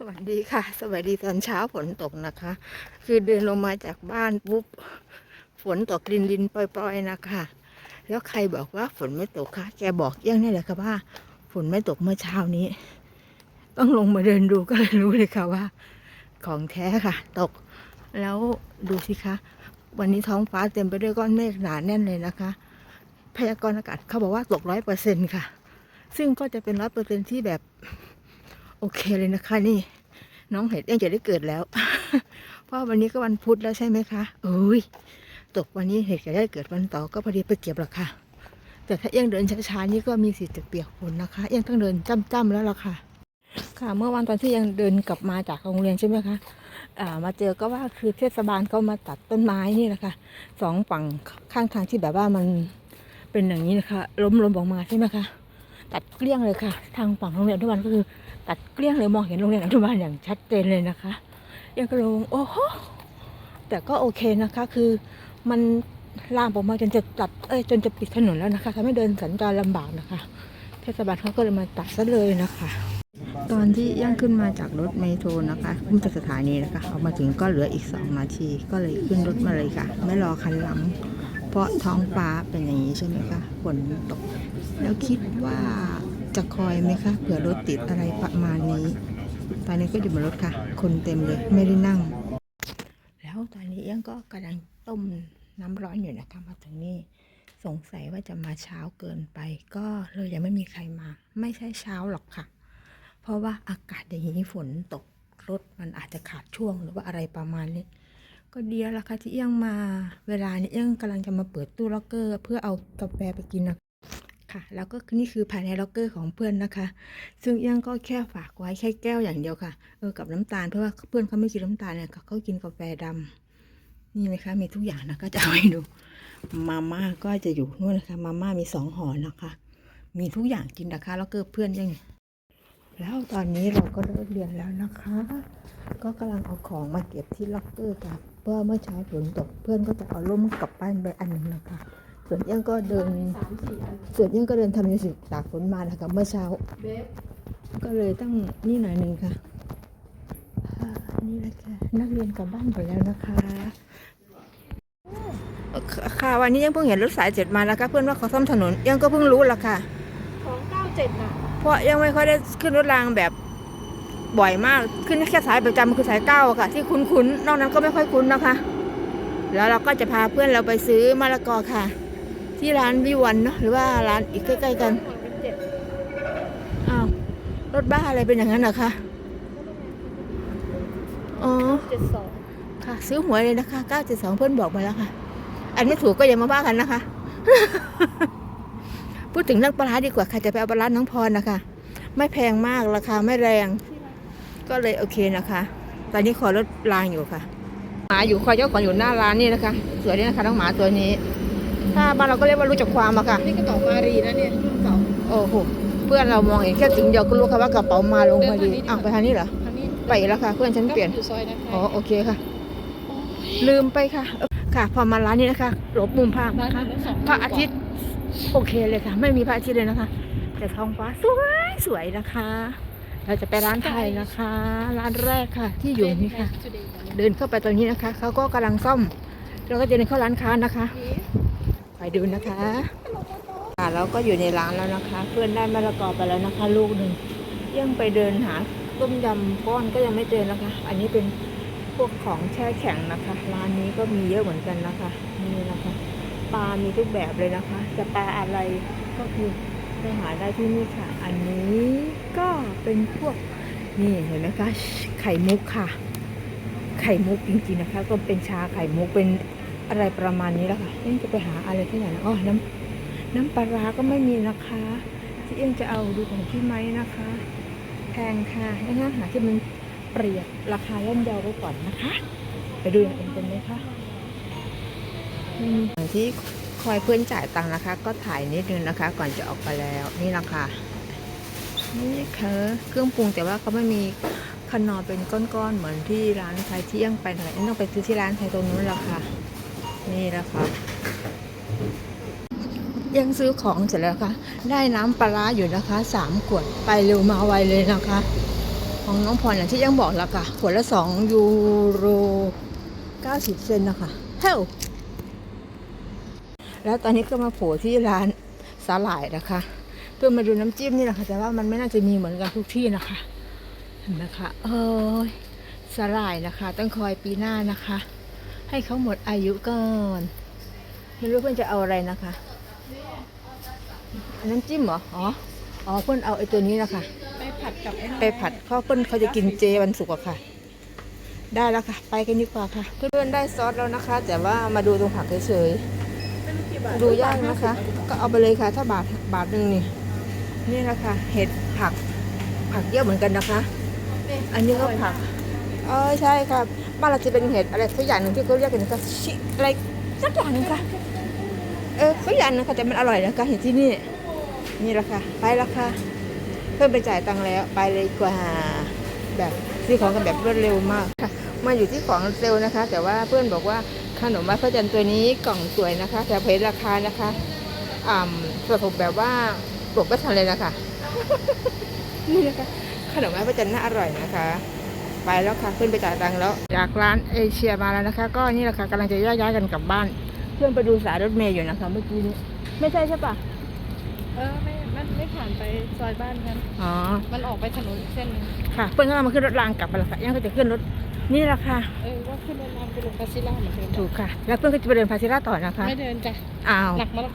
สวัสดีค่ะ สวัสดีตอนเช้าฝนตกนะคะ คือเดินลงมาจากบ้านปุ๊บฝนตกลินลินปล่อย ๆนะคะ แล้วใครบอกว่าฝนไม่ตกคะแกบอกเอี้ยงนี่แหละค่ะว่า ฝนไม่ตกเมื่อเช้านี้ ต้องลงมาเดินดูก็เลยรู้เลยค่ะว่า ของแท้ค่ะ ตก แล้วดูสิคะ วันนี้ท้องฟ้าเต็มไปด้วยก้อนเมฆหนาแน่นเลยนะคะ พยากรณ์อากาศเขาบอกว่าตกร้อยเปอร์เซ็นค่ะ ซึ่งก็จะเป็นร้อยเปอร์เซ็นที่แบบ โอเคเลยนะคะนี่ น้องเห็ดเองจะได้เกิดแล้ว เพราะวันนี้ก็วันพุธแล้วใช่ไหมคะเอ้ยตกวันนี้เห็ดจะได้เกิดวันต่อก็พอดีไปเก็บหรอกค่ะ แต่ถ้าเอ็งเดินช้าๆนี่ก็มีสิทธิ์จะเปียกฝนนะคะเอ็งต้องเดินจ้ำๆแล้วล่ะค่ะ ค่ะเมื่อวันตอนที่ยังเดินกลับมาจากโรงเรียนใช่ไหมคะามาเจอก็ว่าคือเทศบาลก็มาตัดต้นไม้นี่นะคะสองฝั่งข้างทางที่แบบว่ามันเป็นอย่างนี้นะคะล้มลมออกมาใช่ไหมคะตัดเกลี้ยงเลยค่ะ ทางฝั่งโรงเรียนอนุบาลก็คือ ตัดเกลี้ยงเลยมองเห็นโรงเรียนอนุบาลอย่างชัดเจนเลยนะคะยังกระโลงโอ้โหแต่ก็โอเคนะคะ คือมันลามออกมาจนจะตัดเอ้ยจนจะปิดถนนแล้วนะคะทำให้เดินสัญจรลำบากนะคะ เทศบาลเขาก็เลยมาตัดซะเลยนะคะ ตอนที่ย่างขึ้นมาจากรถเมโทรนะคะขึ้นจากสถานีนะคะเอามาถึงก็เหลืออีกสองนาทีก็เลยขึ้นรถมาเลยค่ะ ไม่รอคันหลัง เพราะท้องฟ้าเป็นอย่างนี้ใช่ไหมคะฝนตก แล้วคิดว่า จะคอยไหมคะเผื่อรถติดอะไรประมาณนี้ ตอนนี้ก็อยู่บนรถค่ะ คนเต็มเลยไม่ได้นั่ง แล้วตอนนี้เอียงก็กำลังต้มน้ำร้อนอยู่นะคะมาถึงนี่สงสัยว่าจะมาเช้าเกินไป ก็เลยยังไม่มีใครมา ไม่ใช่เช้าหรอกค่ะ เพราะว่าอากาศอย่างนี้ฝนตกรถมันอาจจะขาดช่วงหรือว่าอะไรประมาณนี้ ก็เดียวละค่ะที่เอี้ยงมา เวลานี้เอี้ยงกำลังจะมาเปิดตู้ล็อกเกอร์ เพื่อเอากาแฟไปกินนะ ค่ะ แล้วก็นี่คือภายในล็อกเกอร์ของเพื่อนนะคะ ซึ่งเอี้ยงก็แค่ฝากไว้แค่แก้วอย่างเดียวค่ะ เออ กับน้ำตาล เพราะว่าเพื่อนเขาไม่กินน้ำตาลเนี่ยเขากินกาแฟดำนี่ไหมคะ มีทุกอย่างนะ ก็จะเอาให้ดู มาม่าก็จะอยู่นู่นนะคะ มาม่ามีสองห่อนะคะ มีทุกอย่างกินนะคะล็อกเกอร์เพื่อนยังแล้วตอนนี้เราก็เลิกเรียนแล้วนะคะ ก็กำลังเอาของมาเก็บที่ล็อกเกอร์กับเพื่อเมื่อเช้าฝนตกเพื่อนก็จะเอาล่มกลับบ้านไปอันหนึ่งนะคะ ส่วนเอี้ยังก็เดินส่วนเอี้ยังก็เดินทำมิวสิกตากฝนมานะคะเมื่อเช้าก็เลยต้องนี่หน่อยหนึ่งค่ะอ่านี่แหละค่ะนักเรียนกลับบ้านหมดแล้วนะคะเอ่อค่ะค่ะวันนี้ยังเพิ่งเห็นรถสายเจ็ดมาแล้วค่ะเพื่อนว่าเขาซ่อมถนนยังก็เพิ่งรู้ละค่ะ ของเก้าเจ็ดน่ะเพราะยังไม่ค่อยได้ขึ้นรถรางแบบบ่อยมากขึ้นแค่สายประจำคือสายเก้าอะค่ะ ที่คุ้นๆนอกนั้นก็ไม่ค่อยคุ้นนะคะ แล้วเราก็จะพาเพื่อนเราไปซื้อมะละกอค่ะ ที่ร้านวิวันเนาะหรือว่าร้านอีกใกล้ ๆ กันของเป็นเจ็ดอ้าวรถบ้าอะไรเป็นอย่างนั้นเหรอคะอ๋อเจ็ดสองค่ะ ซื้อหวยเลยนะคะ972เพื่อนบอกมาแล้วค่ะ อันไม่ถูกก็อย่ามาว่ากันนะคะ พูดถึงเรื่องปลาร้าดีกว่าค่ะจะไปเอาปลาร้าน้องพรนะคะ ไม่แพงมากราคาไม่แรง ก็เลยโอเคนะคะ ตอนนี้ขอรถรางอยู่ค่ะหมาอยู่คอยเจ้าของอยู่หน้าร้านนี่นะคะสวยดีนะคะน้องหมาตัวนี้ ถ้าบ้านเราก็เรียกว่ารู้จักความอะค่ะ นี่กระเป๋ามารีนะเนี่ยรุ่นเก่าโอ้โห เพื่อนเรามองเห็นแค่สิ่งเดียวก็รู้ค่ะว่ากระเป๋ามาลงมาดีเดินทางนี้ดีกว่าอ้าวไปทางนี้เหรอทางนี้ไปแล้วค่ะ เพื่อนฉันเปลี่ยน อยู่ซอยนะคะอ๋อโอเคค่ะ ลืมไปค่ะเออค่ะ พอมาร้านนี้นะคะหลบมุมภาพร้านนะคะนั้นสองพระอาทิตย์โอเคเลยค่ะ ไม่มีพระอาทิตย์เลยนะคะ แต่ท้องฟ้าสวยสวยนะคะ เราจะไปร้านไทยนะคะ ร้านแรกค่ะ ที่อยู่นี่ค่ะ เดินเข้าไปตรงนี้นะคะเขาก็กำลังซ่อม เราก็จะเดินเข้าร้านค้านะคะไป ดูนะคะค่ะเราก็อยู่ในร้านแล้วนะคะ เพื่อนได้มะละกอไปแล้วนะคะ ลูกหนึ่งยังไปเดินหาต้มยำก้อนก็ยังไม่เจอนะคะ อันนี้เป็นพวกของแช่แข็งนะคะร้านนี้ก็มีเยอะเหมือนกันนะคะนี่นะคะปลามีทุกแบบเลยนะคะ จะปลาอะไรก็คือไปหาได้ที่นี่ค่ะ อันนี้ก็เป็นพวกนี่เห็นไหมคะไข่มุกค่ะ ไข่มุกจริงๆนะคะ ก็เป็นชาไข่มุกเป็น อะไรประมาณนี้แล้วค่ะเอ็งจะไปหาอะไรที่ไหนนะอ๋อน้ำน้ำปลาร้าก็ไม่มีนะคะที่เอ็งจะเอาดูของพี่ไม้นะคะแพงค่ะเอ็งหาที่มันเปรียบราคาย่อมเยาไว้ก่อนนะคะ ไปดูอย่างอื่นกันไหมคะที่คอยเพื่อนจ่ายตังค์นะคะ ก็ถ่ายนิดนึงนะคะ ก่อนจะออกไปแล้วนี่นะคะนี่ค่ะเครื่องปรุงแต่ว่าเขาไม่มีขนอเป็นก้อนๆเหมือนที่ร้านไทยที่ยังไปไหนต้องไปซื้อที่ร้านไทยตรงนู้นแหละค่ะ นี่แหละคะยังซื้อของเสร็จแล้วค่ะ ได้น้ำปลาอยู่นะคะสามขวดไปเร็วมาไวเลยนะคะ ของน้องพรอย่างที่ยังบอกแล้วค่ะ ขวดละสองยูโรเก้าสิบเซนนะคะเฮ้แล้วตอนนี้ก็มาโผล่ที่ร้านสาหร่ายนะคะเพื่อมาดูน้ำจิ้มนี่แหละค่ะแต่ว่ามันไม่น่าจะมีเหมือนกันทุกที่นะคะเห็นไหมคะเอ้ยสาหร่ายนะคะ ต้องคอยปีหน้านะคะ ให้เขาหมดอายุก่อนไม่รู้เพื่อนจะเอาอะไรนะคะอันน้ำจิ้มเหรออ๋ออ๋อเพื่อนเอาไอ้ตัวนี้นะคะไปผัดกับไอ้ไปผัดข้าวเปิ้ลเขาจะกินเจวันศุกร์อะค่ะ ได้แล้วค่ะ ไปกันดีกว่าค่ะ เพื่อนๆได้ซอสแล้วนะคะ แต่ว่ามาดูตรงผักเฉยๆดูยากนะคะ ก็เอาไปเลยค่ะ ถ้าบาทบาทหนึ่งนี่นี่แหละค่ะเห็ดผักผักเยอะเหมือนกันนะคะ อันนี้ก็ผักเออใช่ครับ บ้านเราจะเป็นเห็ดอะไรสักอย่างหนึ่งที่เขาเรียกกันนะคะชิอะไรสักอย่างหนึงค่ะเออสักอย่างหนึงค่ะแต่มันอร่อยนะคะเห็ดที่นี่นี่ละค่ะไปแล้วค่ะเพื่อนไปจ่ายตังค์แล้วไปเลยดีกว่าแบบซื้อของกันแบบรวดเร็วมากค่ะมาอยู่ที่ของเซลล์นะคะ แต่ว่าเพื่อนบอกว่าขนมไหว้พระจันทร์ตัวนี้กล่องสวยนะคะแต่เพจราคานะคะอ่ำสรุปแบบว่าปลกก็ทันเลยนะคะ นี่นะคะขนมไหว้พระจันทร์น่าอร่อยนะคะ ไปแล้วค่ะเพื่อนไปจ่ายตังค์แล้ว จากร้านเอเชียมาแล้วนะคะ ก็นี่แหละค่ะกำลังจะแยกย้ายกันกลับบ้าน เพื่อนไปดูสายรถเมย์อยู่นะคะเมื่อกี้นี้ไม่ใช่ใช่ปะเออไม่มันไม่ผ่านไปซอยบ้านฉันอ๋อ มันออกไปถนนอีกเส้นหนึงค่ะ เพื่อนก็มาขึ้นรถรางกลับไปแล้วค่ะยังก็จะขึ้นรถนี่แหละค่ะ เออว่าขึ้นเดินทางไปลงคาสิล่าเหมือนเดิมถูกค่ะ แล้วเพื่อนก็จะไปเดินพาซิล่าต่อนะคะ ไม่เดินจ้ะอ้าว หนักมาแล้ว